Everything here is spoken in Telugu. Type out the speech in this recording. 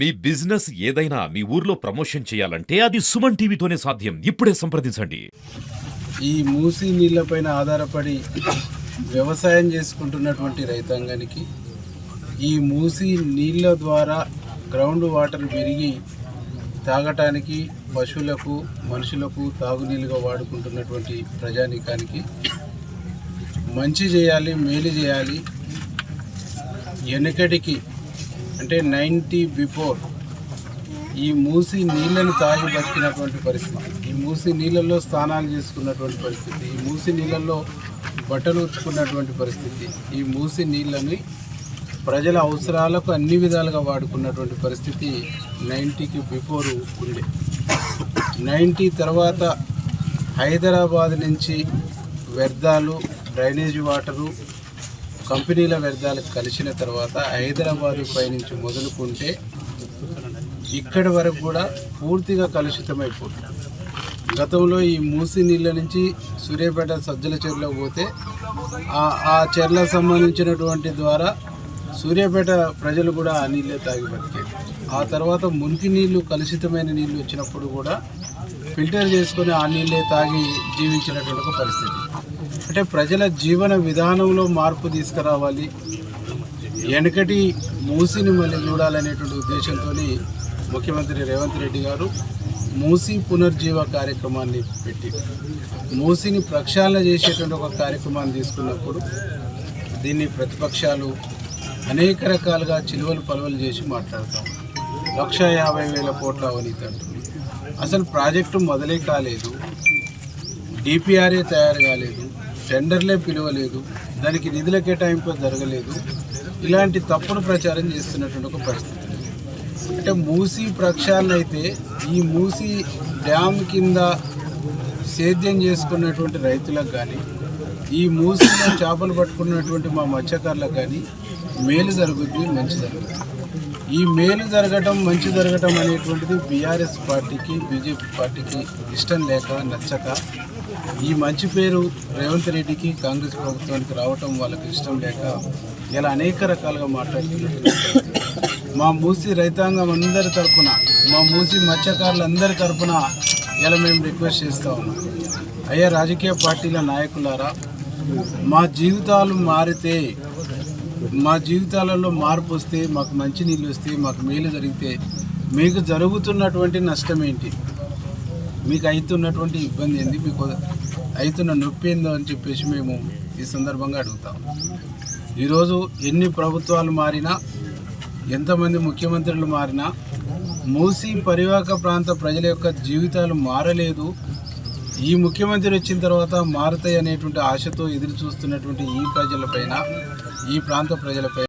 మీ బిజినెస్ ఏదైనా మీ ఊర్లో ప్రమోషన్ చేయాలంటే అది సుమన్ టీవీతోనే సాధ్యం. ఇప్పుడే సంప్రదించండి. ఈ మూసి నీళ్ళపైన ఆధారపడి వ్యవసాయం చేసుకుంటున్నటువంటి రైతాంగానికి ఈ మూసి నీళ్ళ ద్వారా గ్రౌండ్ వాటర్ పెరిగి తాగటానికి పశువులకు మనుషులకు తాగునీళ్ళుగా వాడుకుంటున్నటువంటి ప్రజానీకానికి మంచి చేయాలి మేలు చేయాలి. వెనకటికి అంటే నైంటీ బిఫోర్ ఈ మూసి నీళ్ళని తాగి బతికినటువంటి పరిస్థితి. ఈ మూసి నీళ్ళల్లో స్నానాలు చేసుకున్నటువంటి పరిస్థితి. ఈ మూసి నీళ్ళల్లో బట్టలు ఉతుకున్నటువంటి పరిస్థితి. ఈ మూసి నీళ్ళని ప్రజల అవసరాలకు అన్ని విధాలుగా వాడుకున్నటువంటి పరిస్థితి నైంటీకి బిఫోర్ ఉండే. నైంటీ తర్వాత హైదరాబాద్ నుంచి వ్యర్థాలు డ్రైనేజీ వాటరు కంపెనీల వ్యర్థాలు కలిసిన తర్వాత హైదరాబాదు పైనుంచి మొదలుకుంటే ఇక్కడి వరకు కూడా పూర్తిగా కలుషితమైపోతుంది. గతంలో ఈ మూసి నీళ్ళ నుంచి సూర్యాపేట సజ్జల చెరువులో పోతే ఆ- చెర్లకు సంబంధించినటువంటి ద్వారా సూర్యాపేట ప్రజలు కూడా ఆ నీళ్ళే తాగి బతికేది. ఆ తర్వాత మురికి నీళ్ళు కలుషితమైన నీళ్ళు వచ్చినప్పుడు కూడా ఫిల్టర్ చేసుకొని ఆ నీళ్ళే తాగి జీవించినటువంటి ఒక పరిస్థితి. అంటే ప్రజల జీవన విధానంలో మార్పు తీసుకురావాలి. వెనకటి మూసిని మళ్ళీ చూడాలనేటువంటి ఉద్దేశంతో ముఖ్యమంత్రి రేవంత్ రెడ్డి గారు మూసి పునర్జీవ కార్యక్రమాన్ని పెట్టి మూసిని ప్రక్షాళన చేసేటువంటి ఒక కార్యక్రమాన్ని తీసుకున్నప్పుడు దీన్ని ప్రతిపక్షాలు అనేక రకాలుగా చిలువలు పలువలు చేసి మాట్లాడతాం. లక్ష యాభై వేల కోట్ల అవినీతి అంటుంది అసలు ప్రాజెక్టు మొదలే కాలేదు. డిపిఆర్ఏ తయారు కాలేదు. టెండర్లే పిలవలేదు దానికి నిధుల కేటాయింపు జరగలేదు. ఇలాంటి తప్పుడు ప్రచారం చేస్తున్నటువంటి ఒక పరిస్థితి. అంటే మూసి ప్రక్షాళన అయితే ఈ మూసి డ్యామ్ కింద సేద్యం చేసుకున్నటువంటి రైతులకు కానీ ఈ మూసీలో చేపలు పట్టుకున్నటువంటి మా మత్స్యకారులకు కానీ మేలు జరుగుద్ది మంచి జరుగుతుంది ఈ మేలు జరగటం మంచి జరగటం అనేటువంటిది బీఆర్ఎస్ పార్టీకి బీజేపీ పార్టీకి ఇష్టం లేక నచ్చక ఈ మంచి పేరు రేవంత్ రెడ్డికి కాంగ్రెస్ ప్రభుత్వానికి రావటం వాళ్ళకి ఇష్టం లేక ఇలా అనేక రకాలుగా మాట్లాడుతున్నట్టు మా మూసి రైతాంగం అందరి తరపున మా మూసి మత్స్యకారులందరి తరపున ఇలా మేము రిక్వెస్ట్ చేస్తూ ఉన్నాం. అయ్యా రాజకీయ పార్టీల నాయకులారా మా జీవితాలు మారితే మా జీవితాలలో మార్పు వస్తే మాకు మంచి నీళ్ళు వస్తే మాకు మేలు జరిగితే మీకు జరుగుతున్నటువంటి నష్టం ఏంటి? మీకు అవుతున్నటువంటి ఇబ్బంది ఏంది? మీకు అవుతున్న నొప్పి ఏందో అని చెప్పేసి మేము ఈ సందర్భంగా అడుగుతాం. ఈరోజు ఎన్ని ప్రభుత్వాలు మారినా ఎంతమంది ముఖ్యమంత్రులు మారినా మూసి పరివాహక ప్రాంత ప్రజల యొక్క జీవితాలు మారలేదు ఈ ముఖ్యమంత్రి వచ్చిన తర్వాత మారుతాయి అనేటువంటి ఆశతో ఎదురు చూస్తున్నటువంటి ఈ ప్రజలపైన ఈ ప్రాంత ప్రజలపై